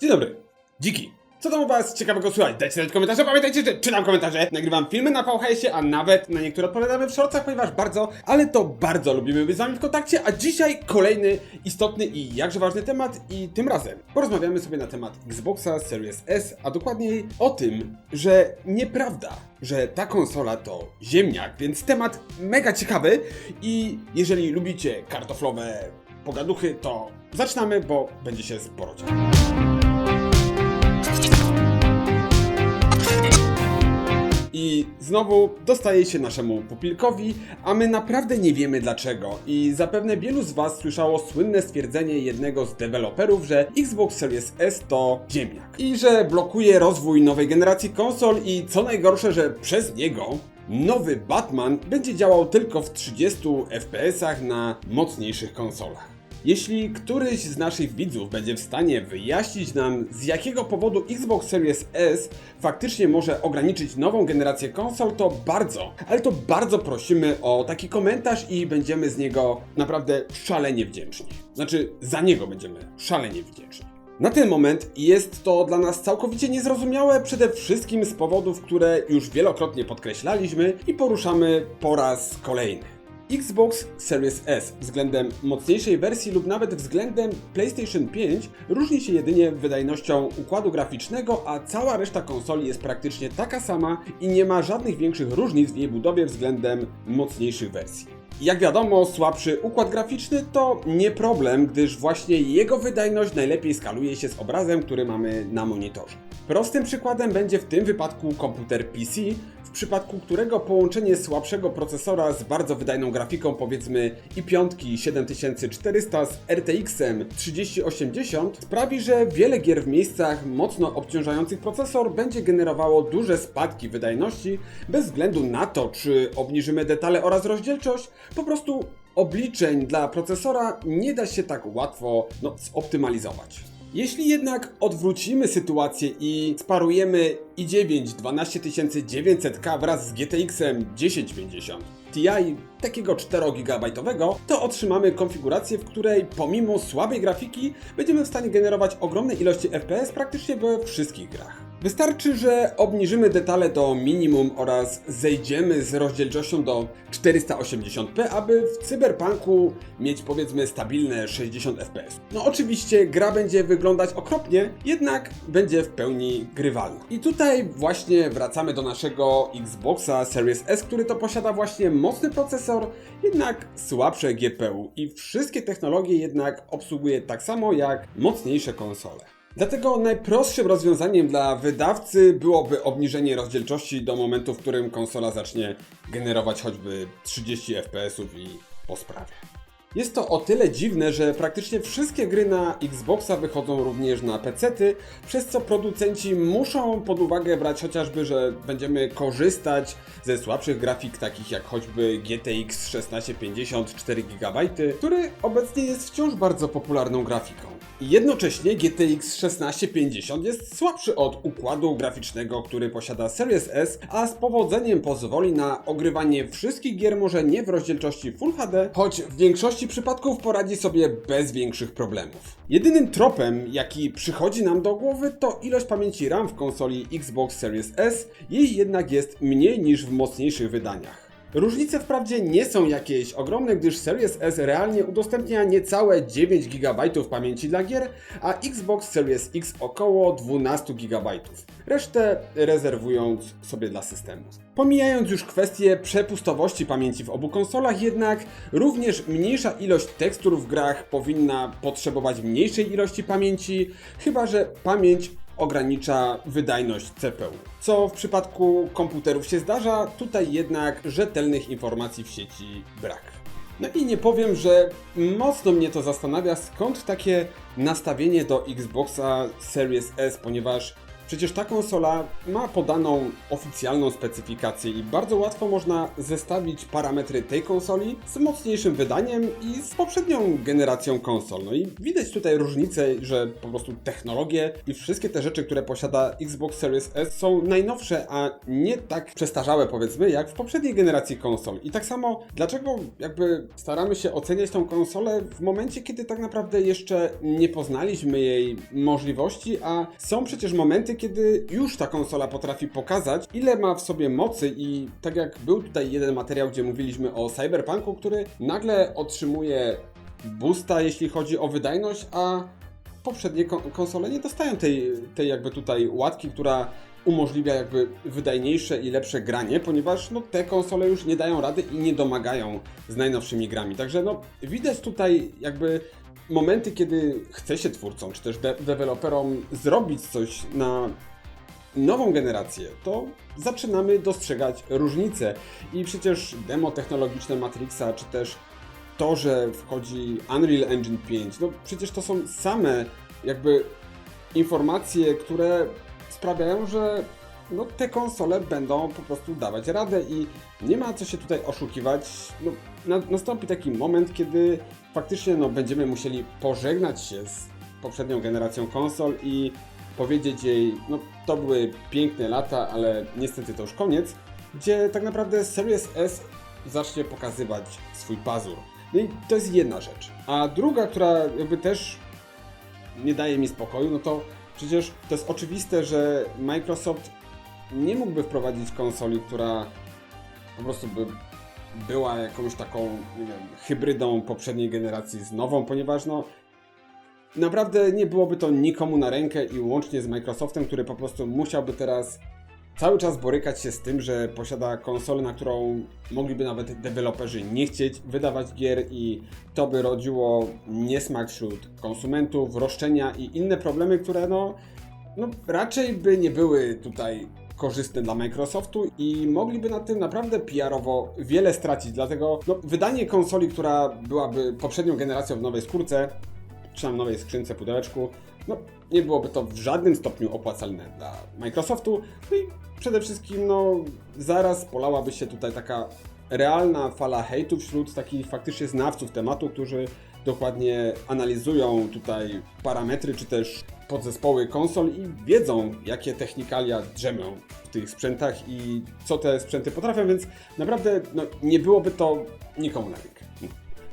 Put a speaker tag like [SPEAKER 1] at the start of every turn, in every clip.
[SPEAKER 1] Dzień dobry. Dziki. Co tam u was ciekawego słuchać? Dajcie znać komentarze, pamiętajcie, że czytam komentarze, nagrywam filmy na VHS-ie, a nawet na niektóre odpowiadamy w shortsach, ponieważ bardzo, ale to bardzo lubimy być z wami w kontakcie, a dzisiaj kolejny istotny i jakże ważny temat i tym razem porozmawiamy sobie na temat Xboxa Series S, a dokładniej o tym, że nieprawda, że ta konsola to ziemniak, więc temat mega ciekawy i jeżeli lubicie kartoflowe pogaduchy, to zaczynamy, bo będzie się sporo działo. Znowu dostaje się naszemu pupilkowi, a my naprawdę nie wiemy dlaczego. I zapewne wielu z Was słyszało słynne stwierdzenie jednego z deweloperów, że Xbox Series S to ziemniak. I że blokuje rozwój nowej generacji konsol i co najgorsze, że przez niego nowy Batman będzie działał tylko w 30 FPS na mocniejszych konsolach. Jeśli któryś z naszych widzów będzie w stanie wyjaśnić nam, z jakiego powodu Xbox Series S faktycznie może ograniczyć nową generację konsol, to bardzo, ale to bardzo prosimy o taki komentarz i będziemy z niego naprawdę szalenie wdzięczni. Znaczy, za niego będziemy szalenie wdzięczni. Na ten moment jest to dla nas całkowicie niezrozumiałe, przede wszystkim z powodów, które już wielokrotnie podkreślaliśmy i poruszamy po raz kolejny. Xbox Series S względem mocniejszej wersji lub nawet względem PlayStation 5 różni się jedynie wydajnością układu graficznego, a cała reszta konsoli jest praktycznie taka sama i nie ma żadnych większych różnic w jej budowie względem mocniejszych wersji. Jak wiadomo, słabszy układ graficzny to nie problem, gdyż właśnie jego wydajność najlepiej skaluje się z obrazem, który mamy na monitorze. Prostym przykładem będzie w tym wypadku komputer PC, przypadku którego połączenie słabszego procesora z bardzo wydajną grafiką powiedzmy i5 7400 z RTX-em 3080 sprawi, że wiele gier w miejscach mocno obciążających procesor będzie generowało duże spadki wydajności bez względu na to, czy obniżymy detale oraz rozdzielczość, po prostu obliczeń dla procesora nie da się tak łatwo no, zoptymalizować. Jeśli jednak odwrócimy sytuację i sparujemy i9 12900K wraz z GTX-em 1050 Ti takiego 4 GB, to otrzymamy konfigurację, w której pomimo słabej grafiki będziemy w stanie generować ogromne ilości FPS praktycznie we wszystkich grach. Wystarczy, że obniżymy detale do minimum oraz zejdziemy z rozdzielczością do 480p, aby w cyberpunku mieć powiedzmy stabilne 60 fps. No oczywiście gra będzie wyglądać okropnie, jednak będzie w pełni grywalna. I tutaj właśnie wracamy do naszego Xboxa Series S, który to posiada właśnie mocny procesor, jednak słabsze GPU i wszystkie technologie jednak obsługuje tak samo jak mocniejsze konsole. Dlatego najprostszym rozwiązaniem dla wydawcy byłoby obniżenie rozdzielczości do momentu, w którym konsola zacznie generować choćby 30 fps i po sprawie. Jest to o tyle dziwne, że praktycznie wszystkie gry na Xboxa wychodzą również na PC-ty, przez co producenci muszą pod uwagę brać chociażby, że będziemy korzystać ze słabszych grafik takich jak choćby GTX 1650 4 GB, który obecnie jest wciąż bardzo popularną grafiką. Jednocześnie GTX 1650 jest słabszy od układu graficznego, który posiada Series S, a z powodzeniem pozwoli na ogrywanie wszystkich gier może nie w rozdzielczości Full HD, choć w większości przypadków poradzi sobie bez większych problemów. Jedynym tropem, jaki przychodzi nam do głowy, to ilość pamięci RAM w konsoli Xbox Series S, jej jednak jest mniej niż w mocniejszych wydaniach. Różnice wprawdzie nie są jakieś ogromne, gdyż Series S realnie udostępnia niecałe 9 GB pamięci dla gier, a Xbox Series X około 12 GB. Resztę rezerwując sobie dla systemu. Pomijając już kwestię przepustowości pamięci w obu konsolach, jednak również mniejsza ilość tekstur w grach powinna potrzebować mniejszej ilości pamięci, chyba że pamięć ogranicza wydajność CPU. Co w przypadku komputerów się zdarza, tutaj jednak rzetelnych informacji w sieci brak. No i nie powiem, że mocno mnie to zastanawia, skąd takie nastawienie do Xboxa Series S, ponieważ Przecież ta konsola ma podaną oficjalną specyfikację i bardzo łatwo można zestawić parametry tej konsoli z mocniejszym wydaniem i z poprzednią generacją konsol. No i widać tutaj różnicę, że po prostu technologie i wszystkie te rzeczy, które posiada Xbox Series S są najnowsze, a nie tak przestarzałe powiedzmy, jak w poprzedniej generacji konsol. I tak samo, dlaczego jakby staramy się oceniać tą konsolę w momencie, kiedy tak naprawdę jeszcze nie poznaliśmy jej możliwości, a są przecież momenty, kiedy już ta konsola potrafi pokazać, ile ma w sobie mocy i tak jak był tutaj jeden materiał, gdzie mówiliśmy o Cyberpunku, który nagle otrzymuje boosta, jeśli chodzi o wydajność, a poprzednie kon- konsole nie dostają tej, tej jakby tutaj łatki, która umożliwia jakby wydajniejsze i lepsze granie, ponieważ no, te konsole już nie dają rady i nie domagają z najnowszymi grami. Także no, widać tutaj jakby momenty, kiedy chce się twórcom, czy też de- deweloperom zrobić coś na nową generację, to zaczynamy dostrzegać różnice. I przecież demo technologiczne Matrixa, czy też to, że wchodzi Unreal Engine 5, no przecież to są same jakby informacje, które sprawiają, że no, te konsole będą po prostu dawać radę i nie ma co się tutaj oszukiwać. No, nastąpi taki moment, kiedy faktycznie no, będziemy musieli pożegnać się z poprzednią generacją konsol i powiedzieć jej, no to były piękne lata, ale niestety to już koniec, gdzie tak naprawdę Series S zacznie pokazywać swój pazur. No i to jest jedna rzecz. A druga, która jakby też nie daje mi spokoju, no to przecież to jest oczywiste, że Microsoft nie mógłby wprowadzić konsoli, która po prostu by była jakąś taką wiem, hybrydą poprzedniej generacji z nową, ponieważ no naprawdę nie byłoby to nikomu na rękę i łącznie z Microsoftem, który po prostu musiałby teraz cały czas borykać się z tym, że posiada konsolę, na którą mogliby nawet deweloperzy nie chcieć wydawać gier i to by rodziło niesmak wśród konsumentów, roszczenia i inne problemy, które no, no raczej by nie były tutaj korzystne dla Microsoftu i mogliby na tym naprawdę PR-owo wiele stracić, dlatego no, wydanie konsoli, która byłaby poprzednią generacją w nowej skórce, czy tam nowej skrzynce, pudełeczku, no nie byłoby to w żadnym stopniu opłacalne dla Microsoftu. No i przede wszystkim, no zaraz polałaby się tutaj taka realna fala hejtu wśród takich faktycznie znawców tematu, którzy dokładnie analizują tutaj parametry, czy też podzespoły konsol i wiedzą, jakie technikalia drzemią w tych sprzętach i co te sprzęty potrafią, więc naprawdę no, nie byłoby to nikomu na rękę.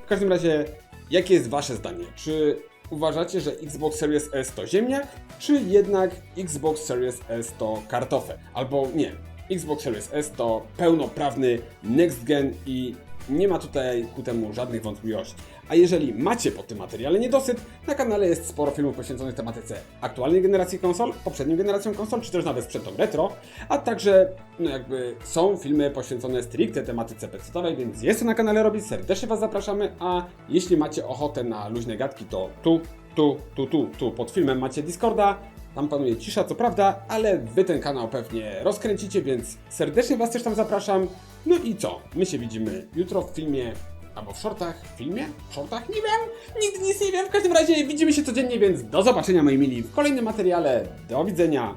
[SPEAKER 1] W każdym razie, jakie jest Wasze zdanie? Czy uważacie, że Xbox Series S to ziemniak, czy jednak Xbox Series S to kartofel? Albo nie, Xbox Series S to pełnoprawny next gen i nie ma tutaj ku temu żadnych wątpliwości. A jeżeli macie po tym materiale niedosyt, na kanale jest sporo filmów poświęconych tematyce aktualnej generacji konsol, poprzednią generacją konsol, czy też nawet sprzętom retro, a także no jakby są filmy poświęcone stricte tematyce pecetowej, więc jest to na kanale robić, serdecznie Was zapraszamy, a jeśli macie ochotę na luźne gadki, to tu, tu, tu, tu, tu pod filmem macie Discorda, tam panuje cisza, co prawda, ale wy ten kanał pewnie rozkręcicie, więc serdecznie Was też tam zapraszam. No i co? My się widzimy jutro w filmie, albo w shortach. W filmie? W shortach? Nie wiem. Nigdy nic nie wiem. W każdym razie widzimy się codziennie, więc do zobaczenia moi mili w kolejnym materiale. Do widzenia.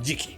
[SPEAKER 1] Dziki.